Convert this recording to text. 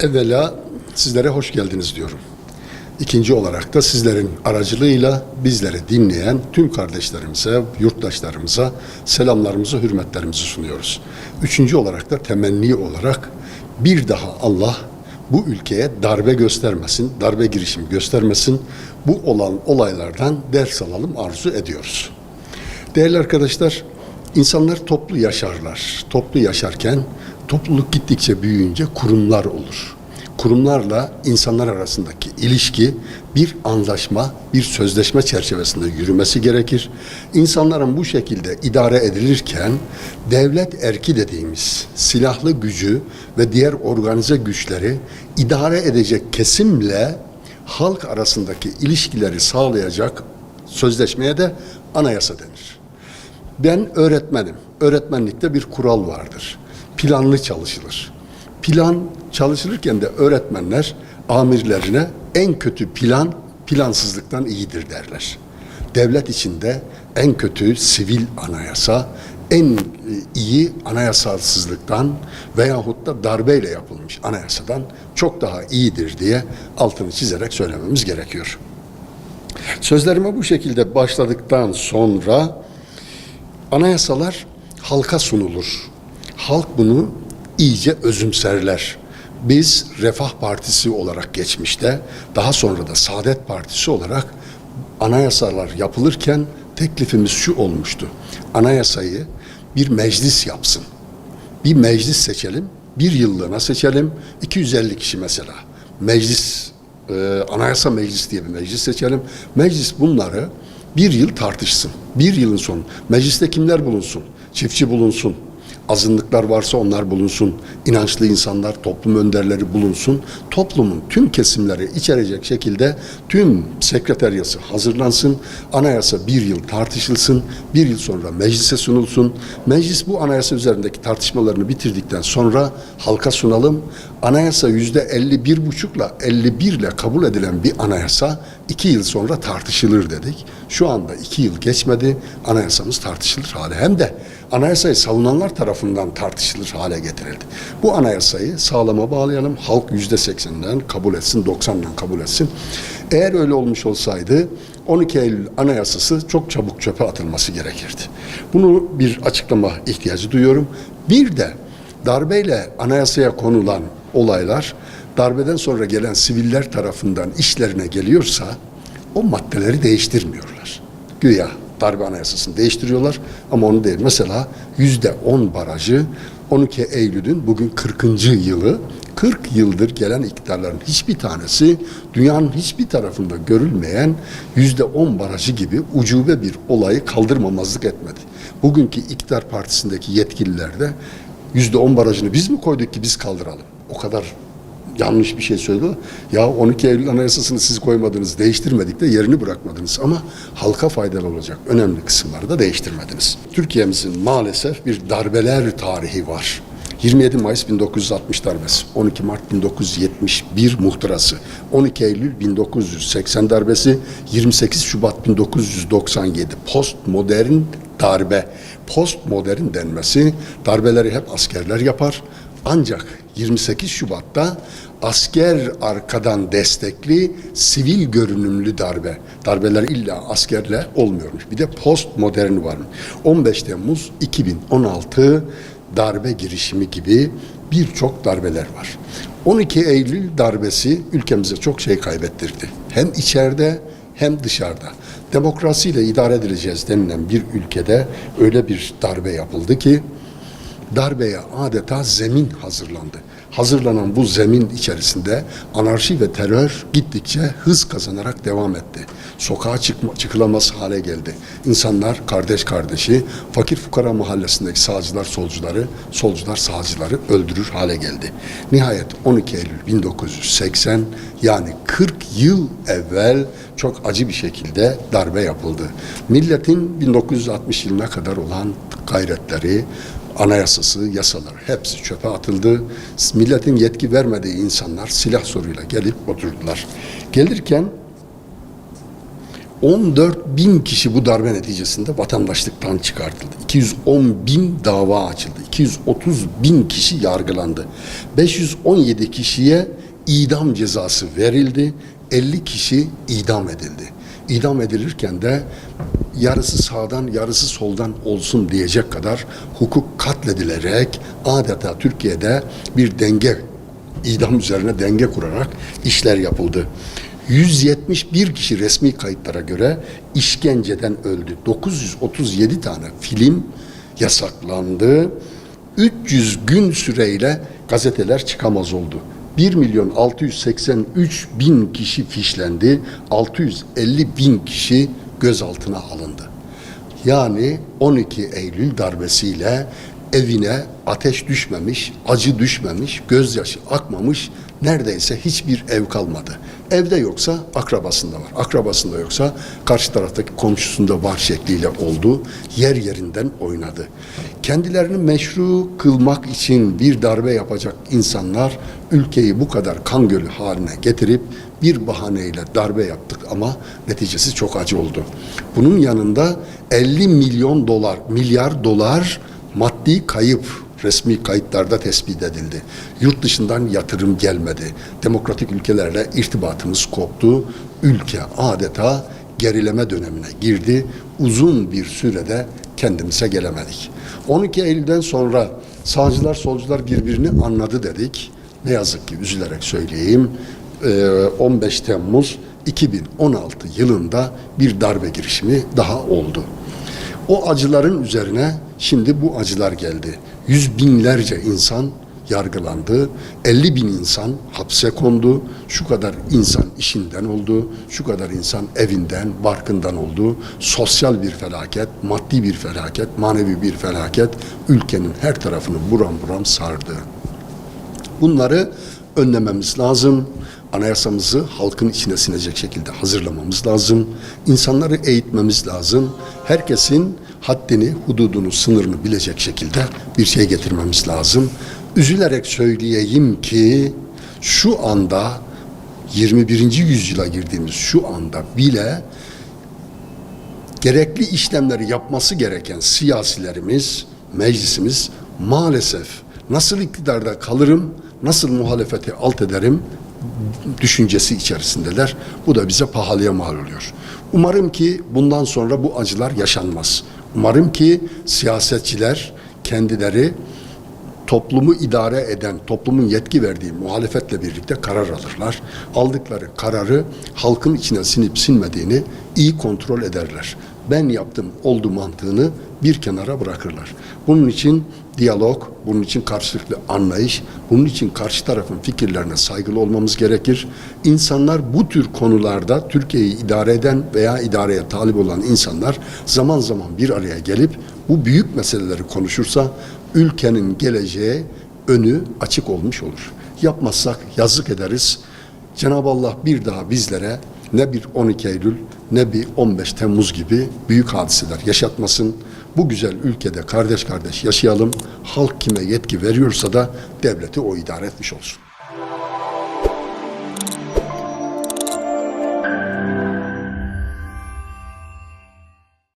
Evvela sizlere hoş geldiniz diyorum. İkinci olarak da sizlerin aracılığıyla bizleri dinleyen tüm kardeşlerimize, yurttaşlarımıza selamlarımızı, hürmetlerimizi sunuyoruz. Üçüncü olarak da temenni olarak bir daha Allah bu ülkeye darbe göstermesin, darbe girişimi göstermesin. Bu olan olaylardan ders alalım arzu ediyoruz. Değerli arkadaşlar, insanlar toplu yaşarlar. Toplu yaşarken topluluk gittikçe büyüyünce kurumlar olur. Kurumlarla insanlar arasındaki ilişki bir anlaşma, bir sözleşme çerçevesinde yürümesi gerekir. İnsanların bu şekilde idare edilirken devlet erki dediğimiz silahlı gücü ve diğer organize güçleri idare edecek kesimle halk arasındaki ilişkileri sağlayacak sözleşmeye de anayasa denir. Ben öğretmenim. Öğretmenlikte bir kural vardır. Planlı çalışılır. Plan çalışılırken de öğretmenler amirlerine en kötü plan plansızlıktan iyidir derler. Devlet içinde en kötü sivil anayasa, en e, iyi anayasalsızlıktan veyahut da darbeyle yapılmış anayasadan çok daha iyidir diye altını çizerek söylememiz gerekiyor. Sözlerime bu şekilde başladıktan sonra anayasalar halka sunulur. Halk bunu iyice özümserler. Biz Refah Partisi olarak geçmişte, daha sonra da Saadet Partisi olarak anayasalar yapılırken teklifimiz şu olmuştu. Anayasayı bir meclis yapsın. Bir meclis seçelim, bir yıllığına seçelim. 250 kişi mesela. Meclis, e, anayasa meclis diye bir meclis seçelim. Meclis bunları bir yıl tartışsın. Bir yılın sonu. Mecliste kimler bulunsun? Çiftçi bulunsun. Azınlıklar varsa onlar bulunsun. İnançlı insanlar, toplum önderleri bulunsun. Toplumun tüm kesimleri içerecek şekilde tüm sekreteryası hazırlansın. Anayasa bir yıl tartışılsın. Bir yıl sonra meclise sunulsun. Meclis bu anayasa üzerindeki tartışmalarını bitirdikten sonra halka sunalım. Anayasa yüzde 51 buçukla 51 ile kabul edilen bir anayasa iki yıl sonra tartışılır dedik. Şu anda iki yıl geçmedi. Anayasamız tartışılır hale. Hem de anayasayı savunanlar tarafından tartışılır hale getirildi. Bu anayasayı sağlama bağlayalım. Halk yüzde seksenden kabul etsin, 90'dan kabul etsin. Eğer öyle olmuş olsaydı 12 Eylül Anayasası çok çabuk çöpe atılması gerekirdi. Bunu bir açıklama ihtiyacı duyuyorum. Bir de darbeyle anayasaya konulan olaylar darbeden sonra gelen siviller tarafından işlerine geliyorsa o maddeleri değiştirmiyorlar. Güya darbe anayasasını değiştiriyorlar ama onu değil. Mesela yüzde on barajı 12 Eylül'ün bugün 40. yılı 40 yıldır gelen iktidarların hiçbir tanesi dünyanın hiçbir tarafında görülmeyen yüzde on barajı gibi ucube bir olayı kaldırmamazlık etmedi. Bugünkü iktidar partisindeki yetkililer de yüzde on barajını biz mi koyduk ki biz kaldıralım? O kadar yanlış bir şey söyledi. Ya 12 Eylül Anayasası'nı siz koymadınız, değiştirmedik de yerini bırakmadınız. Ama halka faydalı olacak önemli kısımları da değiştirmediniz. Türkiye'mizin maalesef bir darbeler tarihi var. 27 Mayıs 1960 darbesi, 12 Mart 1971 muhtırası, 12 Eylül 1980 darbesi, 28 Şubat 1997 postmodern darbe. Postmodern denmesi darbeleri hep askerler yapar. Ancak 28 Şubat'ta asker arkadan destekli sivil görünümlü darbe. Darbeler illa askerle olmuyormuş. Bir de postmodern var. 15 Temmuz 2016 darbe girişimi gibi birçok darbeler var. 12 Eylül darbesi ülkemize çok şey kaybettirdi. Hem içeride hem dışarıda. Demokrasiyle idare edileceğiz denilen bir ülkede öyle bir darbe yapıldı ki darbeye adeta zemin hazırlandı. Hazırlanan bu zemin içerisinde anarşi ve terör gittikçe hız kazanarak devam etti. Sokağa çıkma, çıkılamaz hale geldi. İnsanlar kardeş kardeşi, fakir fukara mahallesindeki sağcılar solcuları, solcular sağcıları öldürür hale geldi. Nihayet 12 Eylül 1980 yani 40 yıl evvel çok acı bir şekilde darbe yapıldı. Milletin 1960 yılına kadar olan gayretleri, anayasası, yasalar hepsi çöpe atıldı. Milletin yetki vermediği insanlar silah soruyla gelip oturdular. Gelirken 14 bin kişi bu darbe neticesinde vatandaşlıktan çıkartıldı. 210 bin dava açıldı. 230 bin kişi yargılandı. 517 kişiye idam cezası verildi. 50 kişi idam edildi. İdam edilirken de yarısı sağdan yarısı soldan olsun diyecek kadar hukuk katledilerek adeta Türkiye'de bir denge idam üzerine denge kurarak işler yapıldı. 171 kişi resmi kayıtlara göre işkenceden öldü. 937 tane film yasaklandı. 300 gün süreyle gazeteler çıkamaz oldu. 1 milyon 683 bin kişi fişlendi. 650 bin kişi gözaltına alındı. Yani 12 Eylül darbesiyle evine ateş düşmemiş, acı düşmemiş, gözyaşı akmamış, neredeyse hiçbir ev kalmadı. Evde yoksa akrabasında var. Akrabasında yoksa karşı taraftaki komşusunda var şekliyle oldu. Yer yerinden oynadı. Kendilerini meşru kılmak için bir darbe yapacak insanlar ülkeyi bu kadar kan gölü haline getirip bir bahaneyle darbe yaptık ama neticesi çok acı oldu. Bunun yanında 50 milyon dolar, milyar dolar maddi kayıp resmi kayıtlarda tespit edildi. Yurt dışından yatırım gelmedi. Demokratik ülkelerle irtibatımız koptu. Ülke adeta gerileme dönemine girdi. Uzun bir sürede kendimize gelemedik. 12 Eylül'den sonra sağcılar solcular birbirini anladı dedik. Ne yazık ki üzülerek söyleyeyim. eee, 15 Temmuz 2016 yılında bir darbe girişimi daha oldu. O acıların üzerine şimdi bu acılar geldi. Yüz binlerce insan yargılandı. 50 bin insan hapse kondu. Şu kadar insan işinden oldu. Şu kadar insan evinden, barkından oldu. Sosyal bir felaket, maddi bir felaket, manevi bir felaket ülkenin her tarafını buram buram sardı. Bunları önlememiz lazım. Anayasamızı halkın içine sinecek şekilde hazırlamamız lazım. İnsanları eğitmemiz lazım. Herkesin haddini, hududunu, sınırını bilecek şekilde bir şey getirmemiz lazım. Üzülerek söyleyeyim ki şu anda 21. yüzyıla girdiğimiz şu anda bile gerekli işlemleri yapması gereken siyasilerimiz, meclisimiz maalesef nasıl iktidarda kalırım, nasıl muhalefeti alt ederim düşüncesi içerisindeler. Bu da bize pahalıya mal oluyor. Umarım ki bundan sonra bu acılar yaşanmaz. Umarım ki siyasetçiler kendileri toplumu idare eden, toplumun yetki verdiği muhalefetle birlikte karar alırlar. Aldıkları kararı halkın içine sinip sinmediğini iyi kontrol ederler. Ben yaptım oldu mantığını bir kenara bırakırlar. Bunun için diyalog, bunun için karşılıklı anlayış, bunun için karşı tarafın fikirlerine saygılı olmamız gerekir. İnsanlar bu tür konularda Türkiye'yi idare eden veya idareye talip olan insanlar zaman zaman bir araya gelip bu büyük meseleleri konuşursa ülkenin geleceği önü açık olmuş olur. Yapmazsak yazık ederiz. Cenab-ı Allah bir daha bizlere ne bir 12 Eylül ne bir 15 Temmuz gibi büyük hadiseler yaşatmasın. Bu güzel ülkede kardeş kardeş yaşayalım. Halk kime yetki veriyorsa da devleti o idare etmiş olsun.